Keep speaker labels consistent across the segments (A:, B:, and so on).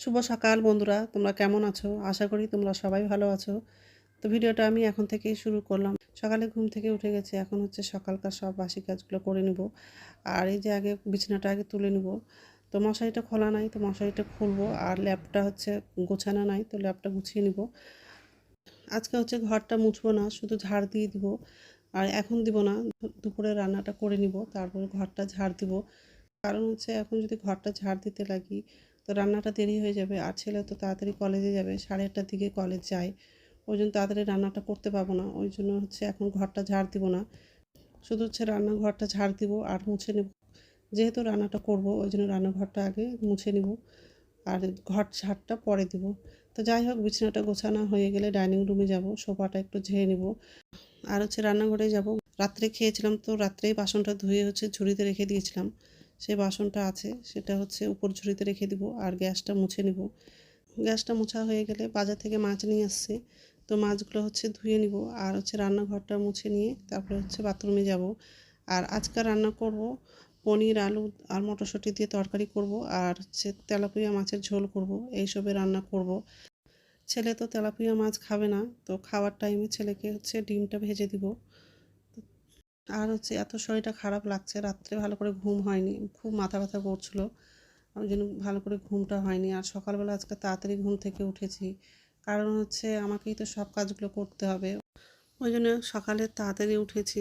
A: শুভ সকাল বন্ধুরা, তোমরা কেমন আছো? আশা করি তোমরা সবাই ভালো আছো। তো ভিডিওটা আমি এখন থেকেই শুরু করলাম। সকালে ঘুম থেকে উঠে গেছে, এখন হচ্ছে সকালকার সব বাসি কাজগুলো করে নিব। আর এই যে আগে বিছানাটা আগে তুলে নিব। তো মশারিটা খোলা নাই, তো মশারিটা খুলবো। আর ল্যাপটা হচ্ছে গোছানো নাই, তো ল্যাপটা গুছিয়ে নিব। আজকে হচ্ছে ঘরটা মুছবো না, শুধু ঝাড় দিয়ে দিব। আর এখন দিব না, দুপুরে রান্নাটা করে নিব, তারপর ঘরটা ঝাড় দিব। কারণ হচ্ছে এখন যদি ঘরটা ঝাড় দিতে লাগি তো রান্নাটা দেরি হয়ে যাবে, আর ছেলে তো তাড়াতাড়ি কলেজে যাবে, সাড়ে আটটার দিকে কলেজ যায়। ওই জন্য তাড়াতাড়ি রান্নাটা করতে পারব না, ওই জন্য হচ্ছে এখন ঘরটা ঝাড় দিব না। শুধু হচ্ছে রান্নাঘরটা ঝাড় দিব আর মুছে নেব। যেহেতু রান্নাটা করব, ওই জন্য রান্নাঘরটা আগে মুছে নিব আর ঘর ঝাড়টা পরে দিব। তো যাই হোক, বিছানাটা গোছানো হয়ে গেলে ডাইনিং রুমে যাব, সোফাটা একটু ঝেড়ে নিব। আর হচ্ছে রান্নাঘরে যাব। রাত্রে খেয়েছিলাম তো রাত্রেই বাসনটা ধুয়ে হচ্ছে ঝুড়িতে রেখে দিয়েছিলাম। সেই বাসনটা আছে, সেটা হচ্ছে উপর ঝুড়িতে রেখে দিব আর গ্যাসটা মুছে নিব। গ্যাসটা মোছা হয়ে গেলে বাজার থেকে মাছ নিয়ে আসছে, তো মাছগুলো হচ্ছে ধুয়ে নিব আর হচ্ছে রান্নাঘরটা মুছে নিয়ে তারপরে হচ্ছে বাথরুমে যাব। আর আজকাল রান্না করব পনির, আলু আর মটরশুঁটি দিয়ে তরকারি করব আর হচ্ছে তেলাপিয়া মাছের ঝোল করব, এইসবে রান্না করব। ছেলে তো তেলাপিয়া মাছ খাবে না, তো খাওয়ার টাইমে ছেলেকে হচ্ছে ডিমটা ভেজে দিব। আর হচ্ছে এত শরীরটা খারাপ লাগছে, রাত্রে ভালো করে ঘুম হয়নি, খুব মাথা ব্যথা করছিল। ওই জন্য ভালো করে ঘুমটা হয়নি। আর সকালবেলা আজকে তাড়াতাড়ি ঘুম থেকে উঠেছি। কারণ হচ্ছে আমাকেই তো সব কাজগুলো করতে হবে। ওই জন্য সকালে তাড়াতাড়ি উঠেছি।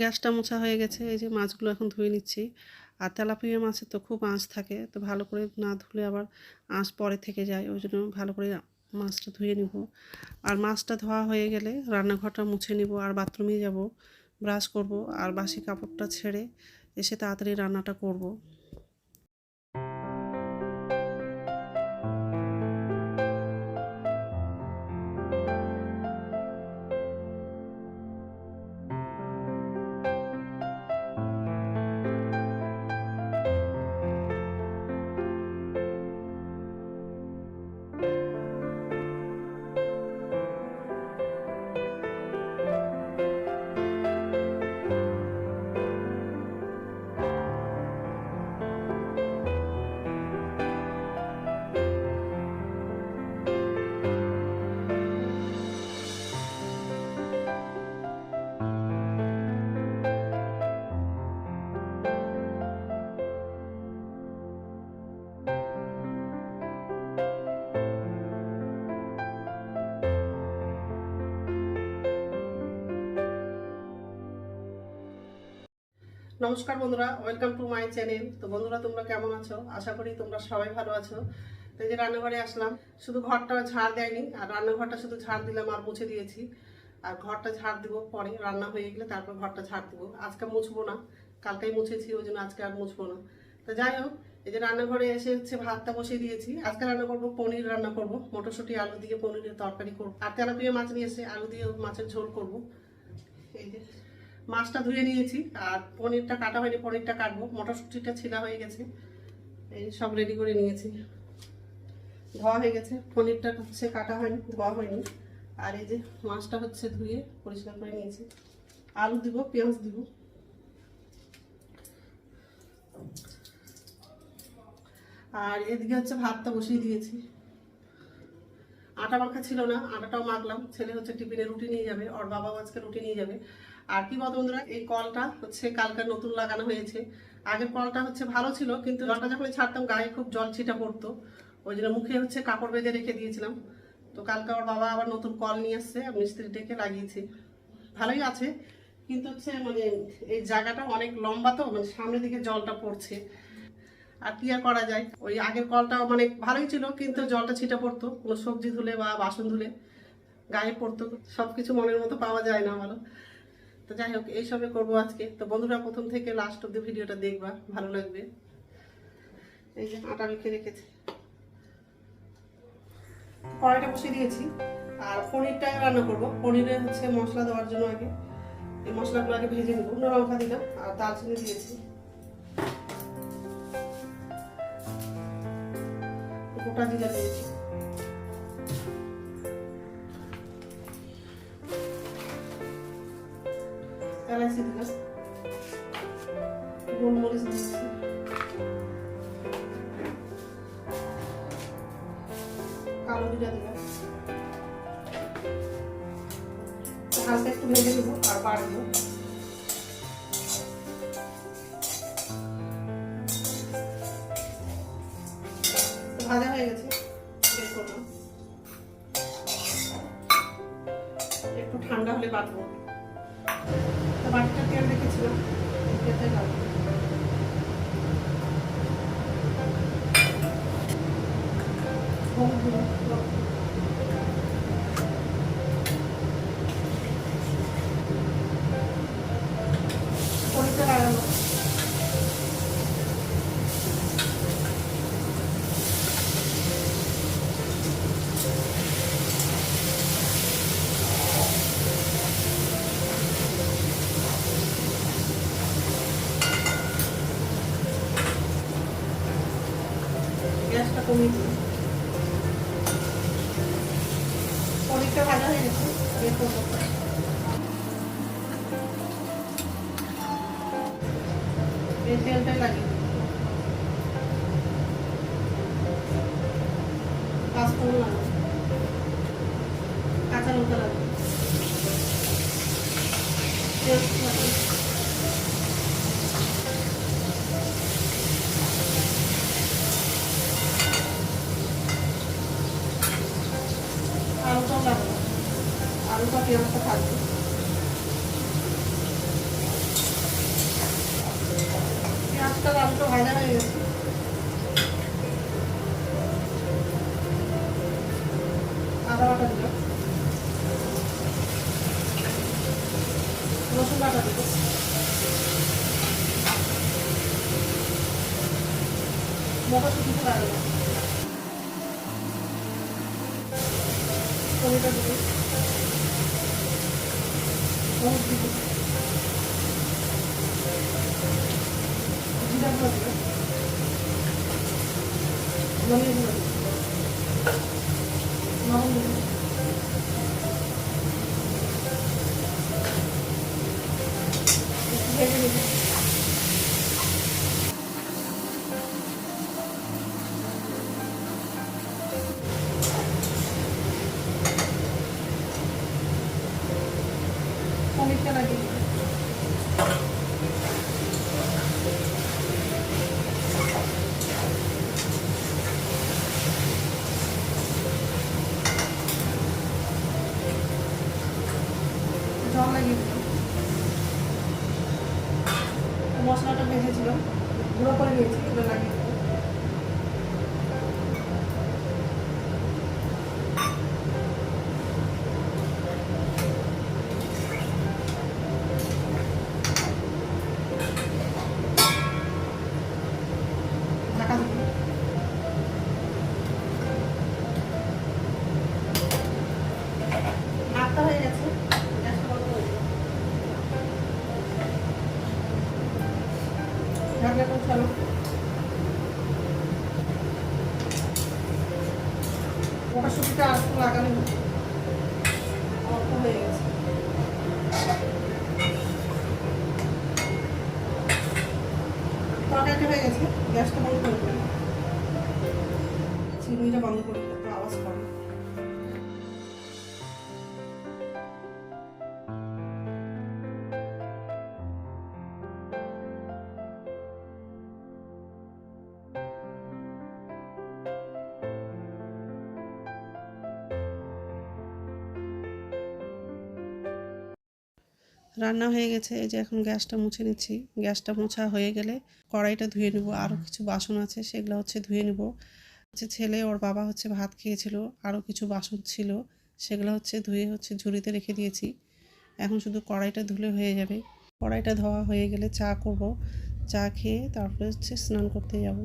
A: গ্যাসটা মোছা হয়ে গেছে, এই যে মাছগুলো এখন ধুয়ে নিচ্ছি। আর তেলাপিয়া মাছের তো খুব আঁশ থাকে, তো ভালো করে না ধুলে আবার আঁশ পরে থেকে যায়, ওই জন্য ভালো করে মাছটা ধুয়ে নিব। আর মাছটা ধোয়া হয়ে গেলে রান্নাঘরটা মুছে নিব, আর বাথরুমে যাব, ব্রাশ করব, আর বাসি কাপড়টা ছেড়ে এসে তাড়াতাড়ি রান্নাটা করব। নমস্কার বন্ধুরা ওয়েলকাম টু মাই চ্যানেল তো বন্ধুরা, তোমরা কেমন আছো? আশা করি তোমরা সবাই ভালো আছো। তো এই যে রান্নাঘরে আসলাম, শুধু ঘরটা ঝাড় দেয়নি, আর রান্নাঘরটা শুধু ঝাড় দিলাম আর মুছে দিয়েছি। আর ঘরটা ঝাড় দিব পরে, রান্না হয়ে গেলে তারপর ঘরটা ঝাড় দিব। আজকে মুছবো না, কালকেই মুছেছি, ওই জন্য আজকে আর মুছবো না। তো যাই হোক, এই যে রান্নাঘরে এসে হচ্ছে ভাতটা বসিয়ে দিয়েছি। আজকে রান্না করব পনির রান্না করব, মটরশুঁটি, আলু দিয়ে পনিরের তরকারি করব। আর তেলাপিয়া মাছ নিয়ে এসে আলু দিয়ে মাছের ঝোল করব। এই যে মাছটা ধুয়ে নিয়েছি, আর পনিরটা কাটা হয়নি, পনিরটা কাটবো। মটরশুঁটিটা ছিলা হয়ে গেছে, এই সব রেডি করে নিয়েছি। ধোয়া হয়ে গেছে, পনিরটা হচ্ছে কাটা হয়নি, ধোয়া হয়নি। আর এই যে মাছটা হচ্ছে ধুয়ে পরিষ্কার করে নিয়েছি। আলু দিব, পেঁয়াজ দিব। আর এদিকে হচ্ছে ভাতটা বসিয়ে দিয়েছি। আটা মাখা ছিল না, আটাটাও মাখলাম। ছেলে হচ্ছে টিফিনে রুটি নিয়ে যাবে, ওর বাবাও আজকে রুটি নিয়ে যাবে। আর কি বলতো বন্ধুরা, এই কলটা হচ্ছে কালকে নতুন লাগানো হয়েছে। আগের কলটা হচ্ছে ভালো ছিল, কিন্তু জলটা যখন ছাড়তাম গায়ে খুব জল ছিটা পড়তো। ওই জন্য মুখে হচ্ছে কাপড় বেঁধে রেখে দিয়েছিলাম। তো কালকে ওর বাবা আবার নতুন কল নিয়ে এসছে মিস্ত্রি ডেকে লাগিয়েছে। ভালোই আছে, কিন্তু হচ্ছে মানে এই জায়গাটা অনেক লম্বা তো মানে সামনের দিকে জলটা পড়ছে। আর কি আর করা যায়? ওই আগের কলটা মানে ভালোই ছিল, কিন্তু জলটা ছিটা পড়তো। কোনো সবজি ধুলে বা বাসন ধুলে গায়ে পড়তো। সব কিছু মনের মতো পাওয়া যায় না ভালো তো যাই হোক এইসবে করব আজকে। তো বন্ধুরা, প্রথম থেকে লাস্ট অব্দি ভিডিওটা দেখবা, ভালো লাগবে। এই যে আটা মেখে রেখেছি। কড়াইটা বসিয়ে দিয়েছি। আর পনিরটা রান্না করব। পনিরে হচ্ছে মশলা দেওয়ার জন্য আগে। এই মশলাগুলো আগে ভেজে নেব। লঙ্কা দিলাম। আর দারচিনি দিয়েছি। গোটা জিরা দিয়েছি এলাচি দিলাম গোলমরিচ দিয়েছি কালো জিরা দিলাম। একটু ভেজে দেবো আর বাড়বো। গেছে। একটু ঠান্ডা হলে বাঁধবো। বাটিটা তেল রেখেছিলাম। তেলটা হলুদ কাঁচা লঙ্কা লাগবে আলুটাও লাগবে। আলুটা পেঁয়াজটা থাকবে পেঁয়াজটা আলুটা ভাজা হয়ে গেছে। মটরশুটিটা লাগবে টমেটো দিব হলুদ দিব জিরা পনিরটা দিব নাটক লাগানো অল্প হয়ে গেছে। তরকারিটা হয়ে গেছে, গ্যাসটা বন্ধ করে দিলাম। চিংড়িটা বন্ধ করে দিলাম আওয়াজ করে রান্না হয়ে গেছে, এই যে এখন গ্যাসটা মুছে নিচ্ছি। গ্যাসটা মোছা হয়ে গেলে কড়াইটা ধুয়ে নেব। আরও কিছু বাসন আছে, সেগুলো হচ্ছে ধুয়ে নেব। হচ্ছে ছেলে, ওর বাবা হচ্ছে ভাত খেয়েছিল আরও কিছু বাসন ছিল, সেগুলো হচ্ছে ধুয়ে হচ্ছে ঝুড়িতে রেখে দিয়েছি। এখন শুধু কড়াইটা ধুলে হয়ে যাবে। কড়াইটা ধোয়া হয়ে গেলে চা করব। চা খেয়ে তারপরে হচ্ছে স্নান করতে যাব।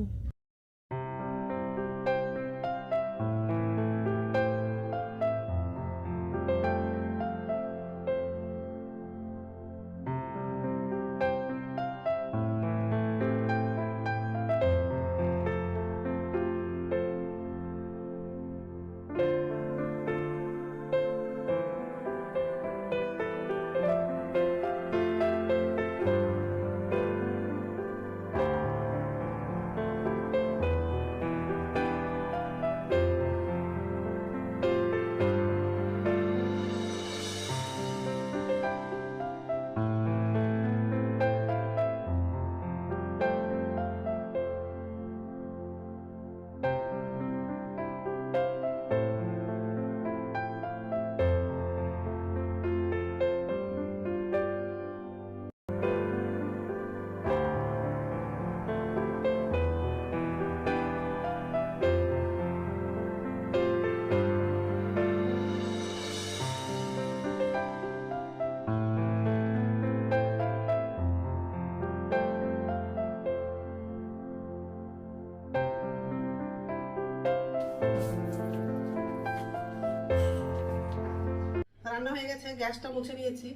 A: হয়ে গেছে, গ্যাসটা মুছে নিয়েছি।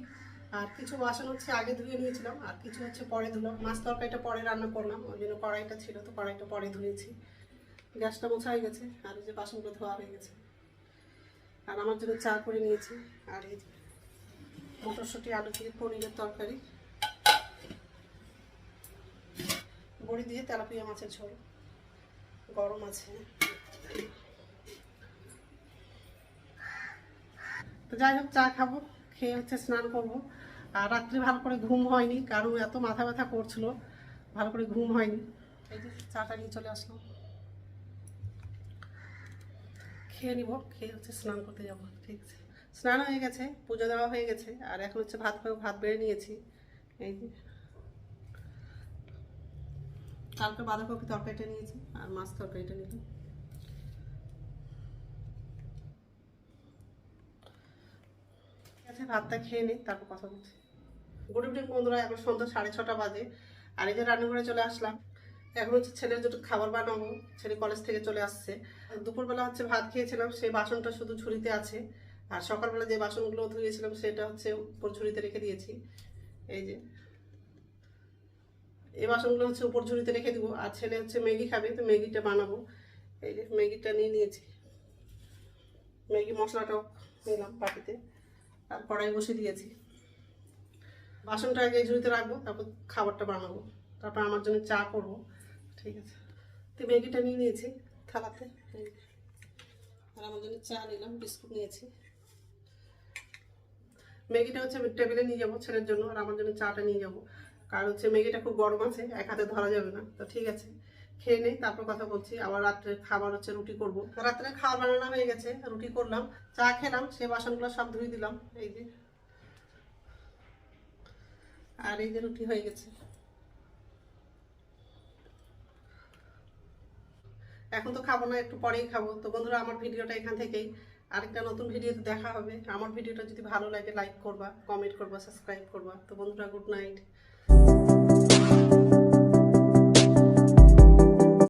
A: আর কিছু বাসন হচ্ছে আগে ধুয়ে নিয়েছিলাম, আর কিছু হচ্ছে পরে ধুলাম। মাছ তরকারিটা পরে রান্না করলাম, ওই জন্য কড়াইটা ছিল, তো কড়াইটা পরে ধুয়েছি। গ্যাসটা মোছা হয়ে গেছে, আর এই যে বাসনগুলো ধোয়া হয়ে গেছে। আর আমার জন্য চা করে নিয়েছি, আর এই মটরশুঁটি, আলু দিয়ে পনিরের তরকারি। বড়ি দিয়ে তেলাপিয়া মাছের ঝোল। গরম আছে। তো যাই হোক, চা খাব, খেয়ে হচ্ছে স্নান করব। আর রাত্রে ভালো করে ঘুম হয়নি কারণ এত মাথা ব্যথা করছিল, ভালো করে ঘুম হয়নি। এই যে চাটা নিয়ে চলে আসলাম। খেয়ে নিব, খেয়ে হচ্ছে স্নান করতে যাব, ঠিক আছে। স্নান হয়ে গেছে, পুজো দেওয়া হয়ে গেছে, আর এখন হচ্ছে ভাত খাব, ভাত বেড়ে নিয়েছি। এই যে কালকে বাঁধাকপি তরকারিটা নিয়েছি, আর মাছ তরকারিটা নিলাম। আছে ভাতটা খেয়ে নিই তারপর কথা বলছি। গুড ইভিনিং বন্ধুরা এখন সন্ধ্যা সাড়ে ছটা বাজে, আর এই যে রান্নাঘরে চলে আসলাম। এখন হচ্ছে ছেলের দুটো খাবার বানাবো, ছেলে কলেজ থেকে চলে আসছে। দুপুরবেলা হচ্ছে ভাত খেয়েছিলাম, সেই বাসনটা শুধু ঝুড়িতে আছে। আর সকালবেলা যে বাসনগুলো ধুয়েছিলাম, সেটা হচ্ছে উপর ঝুড়িতে রেখে দিয়েছি। এই যে। এই বাসনগুলো হচ্ছে উপর ঝুড়িতে রেখে দিব, আর ছেলে হচ্ছে ম্যাগি খাবে, তো ম্যাগিটা বানাবো। এই যে ম্যাগিটা নিয়ে নিয়েছি। ম্যাগি মশলাটাও নিলাম পাটিতে আর কড়াই বসে দিয়েছি। বাসনটা আগে ঝুড়িতে রাখব, তারপর খাবারটা বানাবো। তারপর আমার জন্য চা করব। ঠিক আছে। তো ম্যাগিটা নিয়ে নিয়েছি থালাতে। আর আমার জন্য চা নিলাম, বিস্কুট নিয়েছি। ম্যাগিটা হচ্ছে আমি টেবিলে নিয়ে যাব ছেলের জন্য, আর আমার জন্য চাটা নিয়ে যাব। কারণ হচ্ছে ম্যাগিটা খুব গরম আছে, এক হাতে ধরা যাবে না। তো ঠিক আছে। খেয়ে নেই, তারপর কথা বলছি, আবার রাত্রে খাবার হচ্ছে রুটি করব। রাত্রে খাবার বানানো হয়ে গেছে, রুটি করলাম, চা খেলাম সে বাসনগুলো সব ধুয়ে দিলাম, এই যে। আর এই যে রুটি হয়ে গেছে। এখন তো খাব না, একটু পরেই খাব। তো বন্ধুরা, আমার ভিডিওটা এখান থেকেই। আরেকটা নতুন ভিডিওতে দেখা হবে। আমার ভিডিওটা যদি ভালো লাগে লাইক করবা কমেন্ট করবা সাবস্ক্রাইব করবা। তো বন্ধুরা গুড নাইট